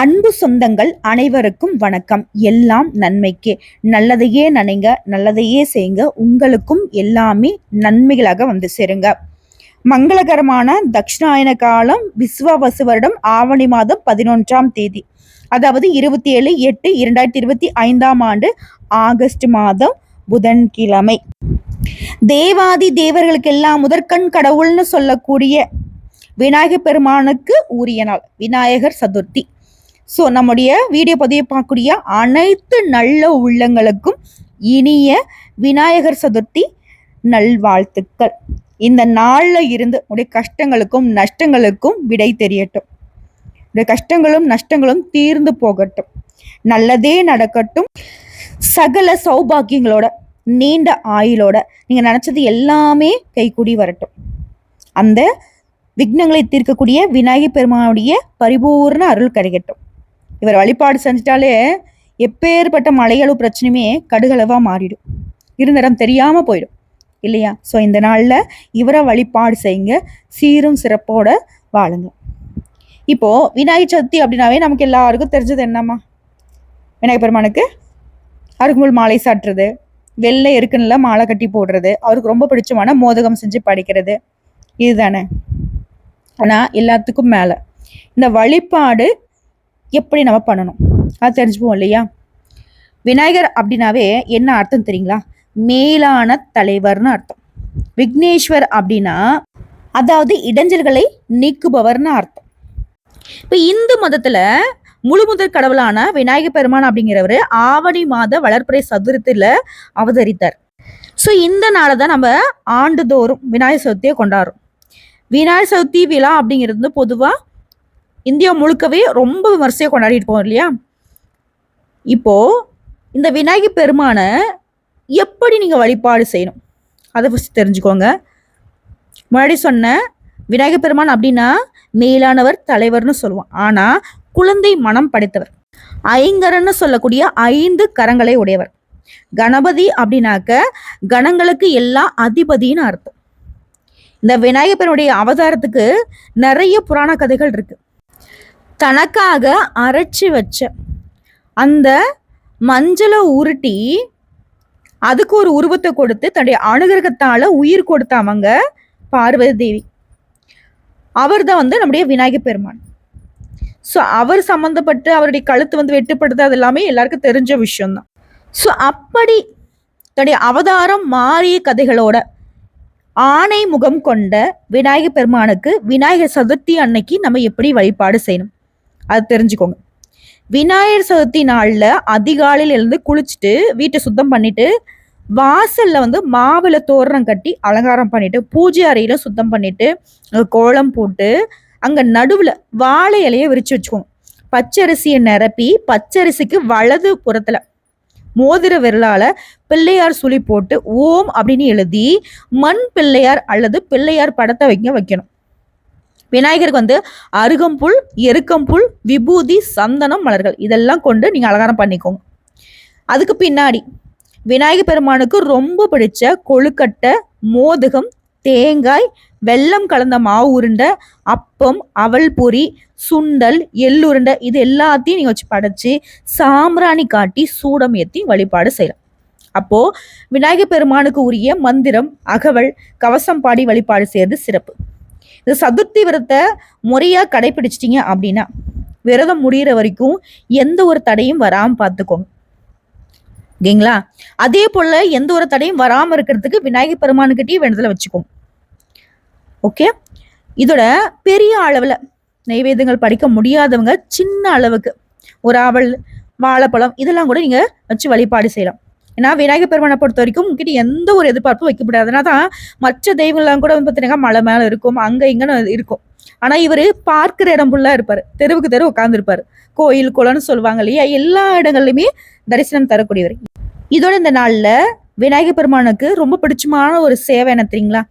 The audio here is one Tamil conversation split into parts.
அன்பு சொந்தங்கள் அனைவருக்கும் வணக்கம். எல்லாம் நன்மைக்கே. நல்லதையே நினைங்க நல்லதையே செய்யுங்க. உங்களுக்கும் எல்லாமே நன்மைகளாக வந்து சேருங்க. மங்களகரமான தக்ஷிணாயன காலம் விஸ்வாவசு வருடம் ஆவணி மாதம் பதினொன்றாம் தேதி. அதாவது இருபத்தி ஏழு எட்டு இரண்டாயிரத்தி இருபத்தி ஐந்தாம் ஆண்டு ஆகஸ்ட் மாதம் புதன்கிழமை. தேவாதி தேவர்களுக்கெல்லாம் முதற்கண் கடவுள்னு சொல்லக்கூடிய விநாயகர் பெருமானுக்கு உரிய நாள் விநாயகர் சதுர்த்தி. ஸோ நம்முடைய வீடியோ பதிவை பார்க்கக்கூடிய அனைத்து நல்ல உள்ளங்களுக்கும் இனிய விநாயகர் சதுர்த்தி நல்வாழ்த்துக்கள். இந்த நாளில் இருந்து உடைய கஷ்டங்களுக்கும் நஷ்டங்களுக்கும் விடை தெரியட்டும். உடைய கஷ்டங்களும் நஷ்டங்களும் தீர்ந்து போகட்டும். நல்லதே நடக்கட்டும். சகல சௌபாக்கியங்களோட நீண்ட ஆயுளோட நீங்கள் நினச்சது எல்லாமே கைக்குடி வரட்டும். அந்த விக்னங்களை தீர்க்கக்கூடிய விநாயகர் பெருமானுடைய பரிபூர்ண அருள் கிடைக்கட்டும் இவர் வழிபாடு செஞ்சிட்டாலே எப்பேற்பட்ட மலையளவு பிரச்சனையுமே கடுகளவாக மாறிடும். இருந்த இடம் தெரியாமல் போயிடும். இல்லையா? ஸோ இந்த நாளில் இவரை வழிபாடு செய்யுங்க. சீரும் சிறப்போட வாழுங்க. இப்போது விநாயகர் சதுர்த்தி அப்படின்னாவே நமக்கு எல்லாருக்கும் தெரிஞ்சது என்னம்மா? விநாயகர் பெருமானுக்கு அருகுமுள் மாலை சாட்டுறது வெள்ளை இருக்குன்னுல மாலை கட்டி போடுறது அவருக்கு ரொம்ப பிடிச்சமான மோதகம் செஞ்சு படிக்கிறது. இதுதானே? ஆனால் எல்லாத்துக்கும் மேலே. இந்த வழிபாடு எப்படி நம்ம பண்ணணும்? அது தெரிஞ்சுப்போம் இல்லையா? விநாயகர் அப்படின்னாவே என்ன அர்த்தம் தெரியுங்களா? மேலான தலைவர்னு அர்த்தம். விக்னேஸ்வர் அப்படின்னா அதாவது இடைஞ்சல்களை நீக்குபவர்னு அர்த்தம். இப்போ இந்து மதத்தில் முழு முதற் கடவுளான விநாயகர் பெருமான் அப்படிங்கிறவர் ஆவணி மாத வளர்ப்புறை சதுரத்தில் அவதரித்தார். ஸோ இந்த நாளை தான் நம்ம ஆண்டுதோறும் விநாயகர் சதுர்த்தியை கொண்டாடுறோம். விநாயகர் சதுர்த்தி விழா அப்படிங்கிறது பொதுவாக இந்தியா முழுக்கவே ரொம்ப விமர்சையாக கொண்டாடிட்டு இருக்கோம் இல்லையா? இப்போது இந்த விநாயகர் பெருமானை எப்படி நீங்கள் வழிபாடு செய்யணும்? அதை ஃபஸ்ட் தெரிஞ்சுக்கோங்க. முன்னாடி சொன்ன விநாயகர் பெருமான் அப்படின்னா மேலானவர் தலைவர்னு சொல்லுவோம் ஆனால் குழந்தை மனம் படைத்தவர். ஐங்கரன்னு சொல்லக்கூடிய ஐந்து கரங்களை உடையவர். கணபதி அப்படின்னாக்க கணங்களுக்கு எல்லாம் அதிபதினு அர்த்தம். இந்த விநாயகப்பனுடைய அவதாரத்துக்கு நிறைய புராண கதைகள் இருக்குது தனக்காக அரைச்சி வச்ச. அந்த மஞ்சளை உருட்டி அதுக்கு ஒரு உருவத்தை கொடுத்து தன்னுடைய அனுகிரகத்தால் உயிர் கொடுத்தவங்க பார்வதி தேவி. அவர் தான் வந்து நம்முடைய விநாயகப் பெருமான். ஸோ அவர் சம்மந்தப்பட்டு அவருடைய கழுத்து வந்து வெட்டுப்படுது அது எல்லாமே எல்லாருக்கும் தெரிஞ்ச விஷயம்தான். ஸோ அப்படி தன்னுடைய அவதாரம் மாறிய கதைகளோட ஆணை முகம் கொண்ட விநாயகப் பெருமானுக்கு விநாயகர் சதுர்த்தி அன்னைக்கு நம்ம எப்படி வழிபாடு செய்யணும்? அது தெரிஞ்சுக்கோங்க. விநாயகர் சதுர்த்தி நாளில் அதிகாலையில் எழுந்து குளிச்சுட்டு வீட்டை சுத்தம் பண்ணிட்டு வாசல்ல வந்து மாவில தோரணம் கட்டி அலங்காரம் பண்ணிட்டு பூஜை அறையில சுத்தம் பண்ணிட்டு கோலம் போட்டு அங்க நடுவுல வாழை இலைய விரிச்சு வச்சுக்கோங்க. பச்சரிசியை நிரப்பி பச்சரிசிக்கு வலது புறத்துல மோதிர விரலால பிள்ளையார் சுழி போட்டு ஓம் அப்படின்னு எழுதி மண் பிள்ளையார் அல்லது பிள்ளையார் படத்தை வைக்க வைக்கணும். விநாயகருக்கு வந்து அருகம்புல் எருக்கம்புல் விபூதி சந்தனம் மலர்கள். இதெல்லாம் கொண்டு நீங்கள் அலங்காரம் பண்ணிக்கோங்க. அதுக்கு பின்னாடி விநாயகர் பெருமானுக்கு ரொம்ப பிடிச்ச கொழுக்கட்டை மோதகம் தேங்காய் வெல்லம் கலந்த மாவு உருண்டை அப்பம் அவல் பொரி சுண்டல் எள்ளுருண்டை இது எல்லாத்தையும் நீங்கள் வச்சு படைச்சி சாம்பிராணி காட்டி சூடம் ஏற்றி வழிபாடு செய்யலாம். அப்போது விநாயகர் பெருமானுக்கு உரிய மந்திரம் அகவல் கவசம் பாடி வழிபாடு செய்கிறது சிறப்பு. இந்த சதுர்த்தி விரதத்தை முறையாக கடைபிடிச்சிட்டிங்க அப்படின்னா விரதம் முடிகிற வரைக்கும் எந்த ஒரு தடையும் வராமல் பார்த்துக்கோங்க. ஓகேங்களா? அதே போல் எந்த ஒரு தடையும் வராமல் இருக்கிறதுக்கு விநாயகர் பெருமானுக்கிட்டே வேண்டுதலை வச்சுக்கோங்க. ஓகே? இதோட பெரிய அளவில் நைவேத்தியங்கள் படிக்க முடியாதவங்க சின்ன அளவுக்கு ஒரு அவல் வாழைப்பழம் இதெல்லாம் கூட நீங்கள் வச்சு வழிபாடு செய்யலாம். ஏன்னா விநாயகர் பெருமானை பொறுத்த வரைக்கும் உங்ககிட்ட எந்த ஒரு எதிர்பார்ப்பும் வைக்கப்படாது. அதனால தான் மற்ற தெய்வங்கள்லாம் கூட வந்து பார்த்தீங்கன்னா மலை மேலே இருக்கும் அங்கே இங்கன்னு இருக்கும். ஆனால் இவர் பார்க்குற இடம் ஃபுல்லாக இருப்பார். தெருவுக்கு தெரு உட்காந்துருப்பார் கோயில் குளம்னு சொல்லுவாங்க இல்லையா? எல்லா இடங்கள்லையுமே தரிசனம் தரக்கூடியவர். இதோட இந்த நாளில் விநாயகர் பெருமானுக்கு ரொம்ப பிடிச்சமான ஒரு சேவை என்ன தெரியுங்களா?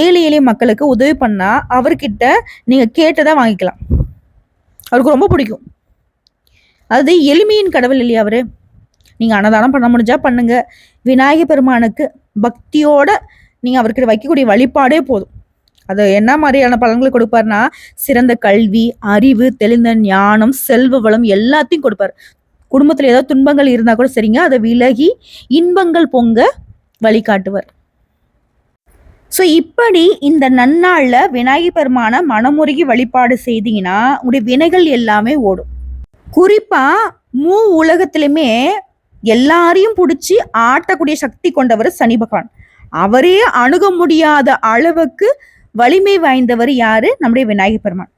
ஏழை ஏழை மக்களுக்கு உதவி பண்ணால் அவர்கிட்ட நீங்கள் கேட்டதாக வாங்கிக்கலாம். அவருக்கு ரொம்ப பிடிக்கும். அது எளிமையின் கடவுள் இல்லையா அவர்? நீங்கள் அன்னதானம் பண்ண முடிஞ்சா பண்ணுங்க. விநாயகர் பெருமானுக்கு பக்தியோட நீங்கள் அவர்கிட்ட வைக்கக்கூடிய வழிபாடே போதும். அது என்ன மாதிரியான பலன்களை கொடுப்பாருன்னா சிறந்த கல்வி அறிவு தெளிந்த ஞானம் செல்வ வளம் எல்லாத்தையும் கொடுப்பார். குடும்பத்தில் ஏதாவது துன்பங்கள் இருந்தால் கூட சரிங்க. அதை விலகி இன்பங்கள் பொங்க வழிகாட்டுவார். ஸோ இப்படி இந்த நன்னாளில் விநாயகர் பெருமான மனமுருகி வழிபாடு செய்தீங்கன்னா உங்களுடைய வினைகள் எல்லாமே ஓடும். குறிப்பாக மூ உலகத்திலுமே எல்லாரையும் பிடிச்சி ஆட்டக்கூடிய சக்தி கொண்டவர் சனி பகவான். அவரே அணுக முடியாத அளவுக்கு வலிமை வாய்ந்தவர் யாரு? நம்முடைய விநாயகர் பெருமான்.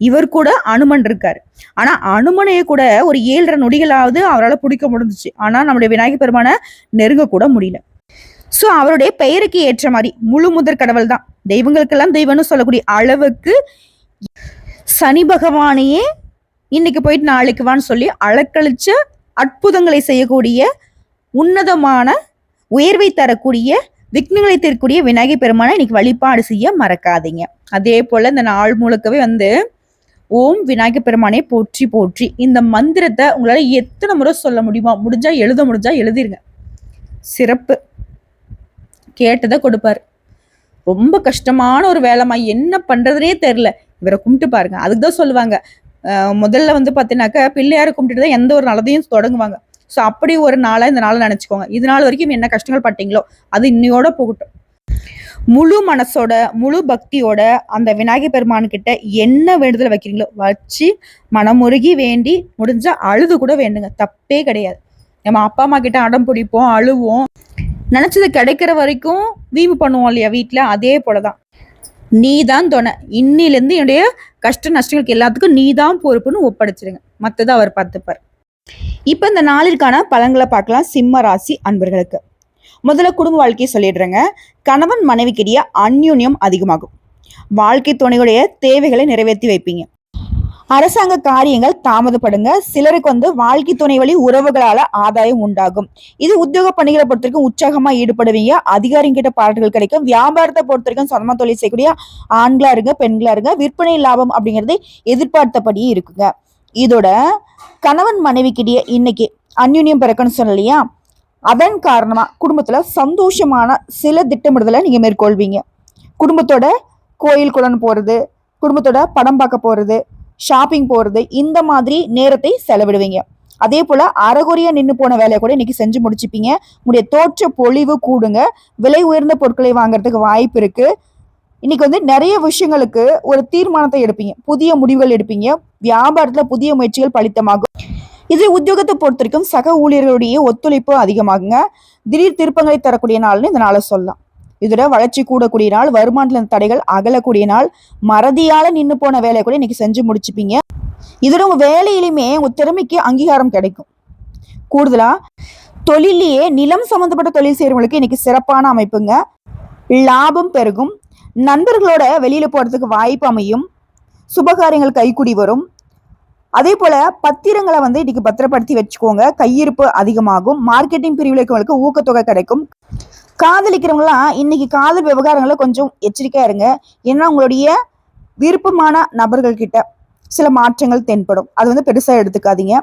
இவர் கூட அனுமன் இருக்காரு. ஆனா அனுமனையை கூட ஒரு ஏழரை நொடிகளாவது அவரால் பிடிக்க முடிஞ்சிச்சு. ஆனா நம்முடைய விநாயகர் பெருமானை நெருங்க கூட முடியல. ஸோ அவருடைய பெயருக்கு ஏற்ற மாதிரி முழு முதற் கடவுள் தான். தெய்வங்களுக்கெல்லாம் தெய்வம்னு சொல்லக்கூடிய அளவுக்கு சனி பகவானையே இன்னைக்கு போயிட்டு நாளைக்கு வான்னு சொல்லி அலக்கழிச்ச அற்புதங்களை செய்யக்கூடிய உன்னதமான உயர்வை தரக்கூடிய விக்னங்களை தரக்கூடிய விநாயகர் பெருமானை இன்னைக்கு வழிபாடு செய்ய மறக்காதீங்க. அதே போல இந்த நாள் முழுக்கவே வந்து ஓம் விநாயகர் பெருமானை போற்றி போற்றி. இந்த மந்திரத்தை உங்களால எத்தனை முறை சொல்ல முடியுமா முடிஞ்சா எழுத முடிஞ்சா எழுதிருங்க. சிறப்பு. கேட்டதை கொடுப்பார். ரொம்ப கஷ்டமான ஒரு வேலைமா என்ன பண்றதுனே தெரில இவரை கும்பிட்டு பாருங்க. அதுக்கு தான் சொல்லுவாங்க முதல்ல வந்து பார்த்தீங்கன்னாக்கா பிள்ளையாரை கும்பிட்டுட்டு தான் எந்த ஒரு நல்லதையும் தொடங்குவாங்க. ஸோ அப்படி ஒரு நாளை இந்த நாளை நினச்சிக்கோங்க. இது நாள் வரைக்கும் என்ன கஷ்டங்கள் பட்டீங்களோ அது இன்னையோட போகட்டும். முழு மனசோட முழு பக்தியோட அந்த விநாயகர் பெருமான்கிட்ட என்ன வேண்டுதல் வைக்கிறீங்களோ வச்சு மனமுருகி வேண்டி முடிஞ்சா அழுது கூட வேண்டுங்க. தப்பே கிடையாது. நம்ம அப்பா அம்மா கிட்ட அடம் பிடிப்போம் அழுவோம். நினச்சது கிடைக்கிற வரைக்கும் வீம்பு பண்ணுவோம் இல்லையா வீட்டில் அதே போல தான் நீ தான் துணை. இன்னிலேருந்து என்னுடைய கஷ்ட நஷ்டங்களுக்கு எல்லாத்துக்கும் நீ தான் பொறுப்புன்னு ஒப்படைச்சிருங்க. மற்றதை அவர் பார்த்துப்பார். இப்போ இந்த நாளிற்கான பலன்களை பார்க்கலாம் சிம்ம ராசி அன்பர்களுக்கு. முதல்ல குடும்ப வாழ்க்கையை சொல்லிடுறேங்க. கணவன் மனைவிக்கிடையே அந்யூன்யம் அதிகமாகும். வாழ்க்கை துணையுடைய தேவைகளை நிறைவேற்றி வைப்பீங்க. அரசாங்க காரியங்கள் தாமதப்படுங்க. சிலருக்கு வந்து வாழ்க்கை துணை வழி உறவுகளால ஆதாயம் உண்டாகும். இது உத்தியோக பணிகளை பொறுத்த வரைக்கும் உற்சாகமா ஈடுபடுவீங்க. அதிகாரிங்கிட்ட பாராட்டுகள் கிடைக்கும். வியாபாரத்தை பொறுத்த வரைக்கும் சொந்தமா தொழில் செய்யக்கூடிய ஆண்களா இருங்க பெண்களா இருங்க விற்பனை லாபம் அப்படிங்கிறது எதிர்பார்த்தபடியே இருக்குங்க. இதோட கணவன் மனைவிக்கிடையே இன்னைக்கு அந்யுன்யம் பிறக்கணும் சொல்லலையா அதன் காரணமா குடும்பத்துல சந்தோஷமான சில திட்டமிடுதலை நீங்க மேற்கொள்வீங்க. குடும்பத்தோட கோயில் குளம் போறது குடும்பத்தோட படம் பார்க்க போறது ஷாப்பிங் போகிறது இந்த மாதிரி நேரத்தை செலவிடுவீங்க. அதே போல் அறகுறையா நின்று போன வேலையை கூட இன்னைக்கு செஞ்சு முடிச்சுப்பீங்க. உங்களுடைய தோற்ற பொழிவு கூடுங்க. விலை உயர்ந்த பொருட்களை வாங்குறதுக்கு வாய்ப்பு இருக்குது இன்னைக்கு வந்து நிறைய விஷயங்களுக்கு ஒரு தீர்மானத்தை எடுப்பீங்க. புதிய முடிவுகள் எடுப்பீங்க. வியாபாரத்தில் புதிய முயற்சிகள் பலித்தமாகும். இது உத்தியோகத்தை பொறுத்த வரைக்கும் சக ஊழியர்களுடைய ஒத்துழைப்பு அதிகமாகுங்க. திடீர் திருப்பங்களை தரக்கூடிய நாள்னு இந்த நாளை சொல்லலாம். இதோட வளர்ச்சி கூடக்கூடிய நாள் வருமானத்துல தடைகள் அகலக்கூடிய நாள் மறதியால நின்று போன வேலையை கூட இன்னைக்கு செஞ்சு முடிச்சுப்பீங்க. இதோட உங்க வேலையிலுமே உங்க திறமைக்கு அங்கீகாரம் கிடைக்கும். கூடுதலா தொழிலேயே நிலம் சம்பந்தப்பட்ட தொழில் செய்யறவங்களுக்கு இன்னைக்கு சிறப்பான அமைப்புங்க. லாபம் பெருகும். நண்பர்களோட வெளியில போறதுக்கு வாய்ப்பு அமையும். சுபகாரியங்கள் கைக்குடி வரும். அதே போல பத்திரங்களை வந்து இன்னைக்கு பத்திரப்படுத்தி வச்சுக்கோங்க. கையிருப்பு அதிகமாகும். மார்க்கெட்டிங் பிரிவில் இருக்கவங்களுக்கு ஊக்கத்தொகை கிடைக்கும். காதலிக்கிறவங்களாம் இன்னைக்கு காதல் விவகாரங்களை கொஞ்சம் எச்சரிக்கையா இருங்க. ஏன்னா உங்களுடைய விருப்பமான நபர்கள் கிட்ட சில மாற்றங்கள் தென்படும். அது வந்து பெருசா எடுத்துக்காதீங்க.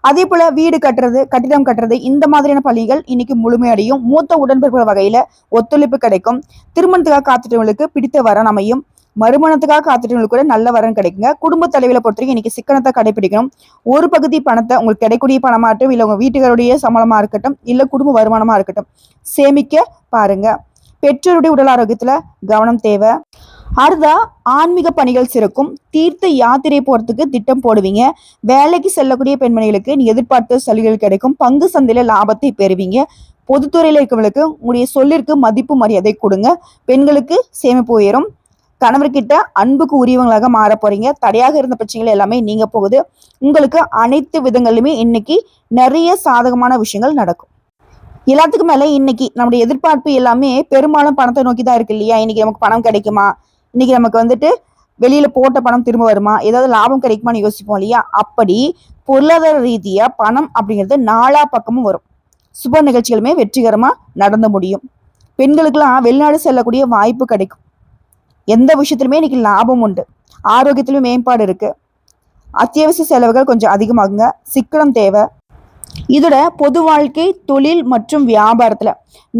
அதே போல வீடு கட்டுறது கட்டிடம் கட்டுறது இந்த மாதிரியான பள்ளிகள் இன்னைக்கு முழுமையடையும். மூத்த உடன்பிறப்பு வகையில ஒத்துழைப்பு கிடைக்கும். திருமணத்துக்காக காத்துட்டவங்களுக்கு பிடித்த வரன் அமையும். மறுமணத்துக்காக காத்துட்டவங்களுக்கு கூட நல்ல வரன் கிடைக்குங்க. குடும்ப தலைவில பொறுத்தவரைக்கும் இன்னைக்கு சிக்கனத்தை கடைபிடிக்கணும். ஒரு பகுதி பணத்தை உங்களுக்கு கிடைக்கூடிய பணமாகட்டும் இல்லை உங்க வீட்டுக்காருடைய சம்பளமா இருக்கட்டும் இல்லை குடும்ப வருமானமா இருக்கட்டும் சேமிக்க பாருங்க. பெற்றோருடைய உடல் ஆரோக்கியத்துல கவனம் தேவை. அடுத்தா ஆன்மீக பணிகள் சிறக்கும். தீர்த்த யாத்திரை போறதுக்கு திட்டம் போடுவீங்க. வேலைக்கு செல்லக்கூடிய பெண்மணிகளுக்கு நீ எதிர்பார்த்த சலுகைகள் கிடைக்கும். பங்கு சந்தையில லாபத்தை பெறுவீங்க. பொதுத்துறையில இருக்கவங்களுக்கு உங்களுடைய சொல்லிற்கு மதிப்பு மரியாதை கொடுங்க. பெண்களுக்கு சேமிப்பு உயரும். கணவர்கிட்ட அன்புக்கு உரியவங்களாக மாற போறீங்க. தடையாக இருந்த பிரச்சனைகள் எல்லாமே நீங்க போகுது. உங்களுக்கு அனைத்து விதங்களிலுமே இன்னைக்கு நிறைய சாதகமான விஷயங்கள் நடக்கும். எல்லாத்துக்கும் மேல இன்னைக்கு நம்முடைய எதிர்பார்ப்பு எல்லாமே பெரும்பாலும் பணத்தை நோக்கி தான் இருக்கு இல்லையா? இன்னைக்கு நமக்கு பணம் கிடைக்குமா? இன்னைக்கு நமக்கு வந்துட்டு வெளியில போட்ட பணம் திரும்ப வருமா? ஏதாவது லாபம் கிடைக்குமான்னு யோசிப்போம் இல்லையா? அப்படி பொருளாதார ரீதியா பணம் அப்படிங்கிறது நாலா பக்கமும் வரும். சுப நிகழ்ச்சிகளுமே வெற்றிகரமா நடந்து முடியும். பெண்களுக்கெல்லாம் வெளிநாடு செல்லக்கூடிய வாய்ப்பு கிடைக்கும். எந்த விஷயத்துலையுமே இன்னைக்கு லாபம் உண்டு. ஆரோக்கியத்திலும் மேம்பாடு இருக்கு. அத்தியாவசிய செலவுகள் கொஞ்சம் அதிகமாகுங்க. சிக்கனம் தேவை. இதோட பொது வாழ்க்கை தொழில் மற்றும் வியாபாரத்துல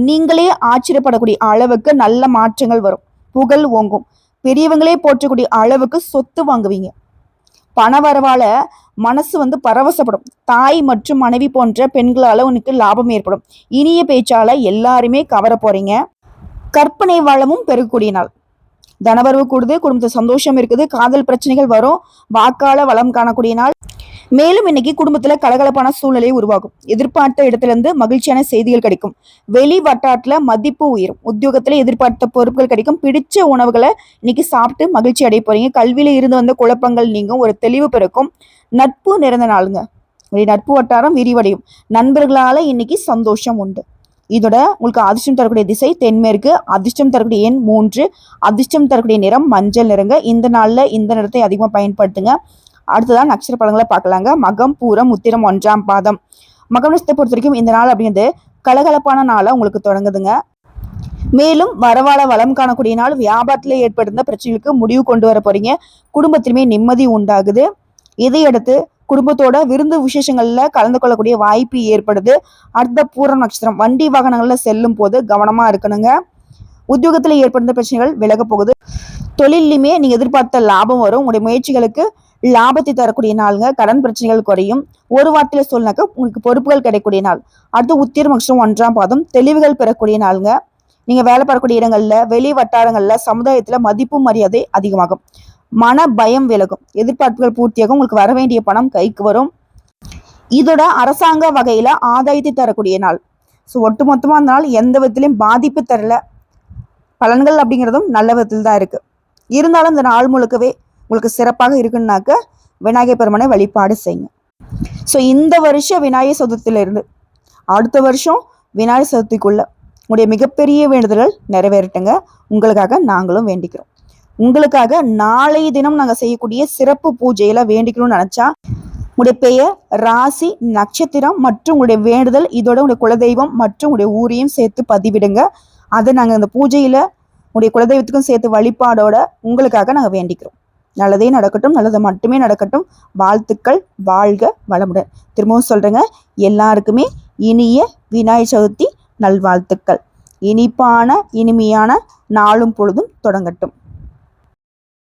நீங்களே ஆச்சரியப்படக்கூடிய அளவுக்கு நல்ல மாற்றங்கள் வரும். புகழ் ஓங்கும். பெரியவங்களே போற்றக்கூடிய அளவுக்கு சொத்து வாங்குவீங்க. பண வரவால மனசு வந்து பரவசப்படும். தாய் மற்றும் மனைவி போன்ற பெண்களால உனக்கு லாபம் ஏற்படும். இனிய பேச்சால எல்லாருமே கவர போறீங்க. கற்பனை வளமும் பெருகக்கூடிய நாள். தனவரவு கூடுது குடும்பத்தில் சந்தோஷம் இருக்குது காதல் பிரச்சனைகள் வரும் வாக்கால வளம் காணக்கூடிய நாள். மேலும் இன்னைக்கு குடும்பத்துல கலகலப்பான சூழ்நிலை உருவாகும். எதிர்பார்த்த இடத்திலிருந்து மகிழ்ச்சியான செய்திகள் கிடைக்கும். வெளி வட்டாரத்துல மதிப்பு உயரும். உத்தியோகத்துல எதிர்பார்த்த பொறுப்புகள் கிடைக்கும். பிடிச்ச உணவுகளை இன்னைக்கு சாப்பிட்டு மகிழ்ச்சி அடைய போறீங்க. கல்வியில இருந்து வந்த குழப்பங்கள் நீங்கும். ஒரு தெளிவு பிறக்கும். நட்பு நிறைந்த நாளுங்க. நட்பு வட்டாரம் விரிவடையும். நண்பர்களால இன்னைக்கு சந்தோஷம் உண்டு. இதோட உங்களுக்கு அதிர்ஷ்டம் தரக்கூடிய திசை தென்மேற்கு அதிர்ஷ்டம் தரக்கூடிய எண் மூன்று அதிர்ஷ்டம் தரக்கூடிய நிறம் மஞ்சள் நிறங்க. இந்த நாளில் இந்த நிறத்தை அதிகமாக பயன்படுத்துங்க. அடுத்ததான் நட்சத்திர பழங்களை பார்க்கலாங்க. மகம் பூரம் உத்திரம் ஒன்றாம் பாதம். மகம் நட்சத்திரத்தை பொறுத்த வரைக்கும் இந்த நாள் அப்படிங்கிறது கலகலப்பான நாளாக உங்களுக்கு தொடங்குதுங்க. மேலும் வரவாள வளம் காணக்கூடிய நாள் வியாபாரத்தில் ஏற்பட்டிருந்த பிரச்சனைகளுக்கு முடிவு கொண்டு வர போறீங்க. குடும்பத்திலுமே நிம்மதி உண்டாகுது. இதையடுத்து குடும்பத்தோட விருந்து விசேஷங்கள்ல கலந்து கொள்ளக்கூடிய வாய்ப்பு ஏற்படுது. அடுத்த பூர நட்சத்திரம் வண்டி வாகனங்கள்ல செல்லும் போது கவனமா இருக்கணுங்க. உத்தியோகத்துல ஏற்படுத்த பிரச்சனைகள் விலக போகுது. தொழிலையுமே நீங்க எதிர்பார்த்த லாபம் வரும். உங்களுடைய முயற்சிகளுக்கு லாபத்தை தரக்கூடிய நாளுங்க. கடன் பிரச்சனைகள் குறையும். ஒரு வார்த்தையில சொல்லினாக்க உங்களுக்கு பொறுப்புகள் கிடைக்கக்கூடிய நாள். அடுத்து உத்திரம் நட்சத்திரம் ஒன்றாம் பாதம் தெளிவுகள் பெறக்கூடிய நாளுங்க. நீங்க வேலை பார்க்கக்கூடிய இடங்கள்ல வெளி வட்டாரங்கள்ல சமுதாயத்துல மதிப்பு மரியாதை அதிகமாகும். மன பயம் விலகும். எதிர்பார்ப்புகள் பூர்த்தியாகும். உங்களுக்கு வர வேண்டிய பணம் கைக்கு வரும். இதோட அரசாங்க வகையில ஆதாயத்தை தரக்கூடிய நாள். ஸோ ஒட்டுமொத்தமாக அந்த நாள் எந்த விதத்திலையும் பாதிப்பு தரல. பலன்கள் அப்படிங்கிறதும் நல்ல விதத்தில் தான் இருக்கு. இருந்தாலும் இந்த நாள் முழுக்கவே உங்களுக்கு சிறப்பாக இருக்குன்னாக்க விநாயகர் பெருமனை வழிபாடு செய்யுங்க. ஸோ இந்த வருஷம் விநாயகர் சதுர்த்தியிலிருந்து அடுத்த வருஷம் விநாயகர் சதுர்த்திக்குள்ள உங்களுடைய மிகப்பெரிய வேண்டுதல்கள் நிறைவேறட்டுங்க. உங்களுக்காக நாங்களும் வேண்டிக்கிறோம். உங்களுக்காக நாளைய தினம் நாங்கள் செய்யக்கூடிய சிறப்பு பூஜையில வேண்டிக்கணும்னு நினைச்சா உங்களுடைய பெயர் ராசி நட்சத்திரம் மற்றும் உங்களுடைய வேண்டுதல் இதோட உங்களுடைய குலதெய்வம் மற்றும் உங்களுடைய ஊரையும் சேர்த்து பதிவிடுங்க. அதை நாங்கள் இந்த பூஜையில உங்களுடைய குலதெய்வத்துக்கும் சேர்த்து வழிபாடோட உங்களுக்காக நாங்கள் வேண்டிக்கிறோம். நல்லதே நடக்கட்டும் நல்லது மட்டுமே நடக்கட்டும். வாழ்த்துக்கள் வாழ்க வளமுடன். திரும்பவும் சொல்றேங்க எல்லாருக்குமே இனிய விநாயக சதுர்த்தி நல்வாழ்த்துக்கள். இனிப்பான இனிமையான நாளும் பொழுதும் தொடங்கட்டும்.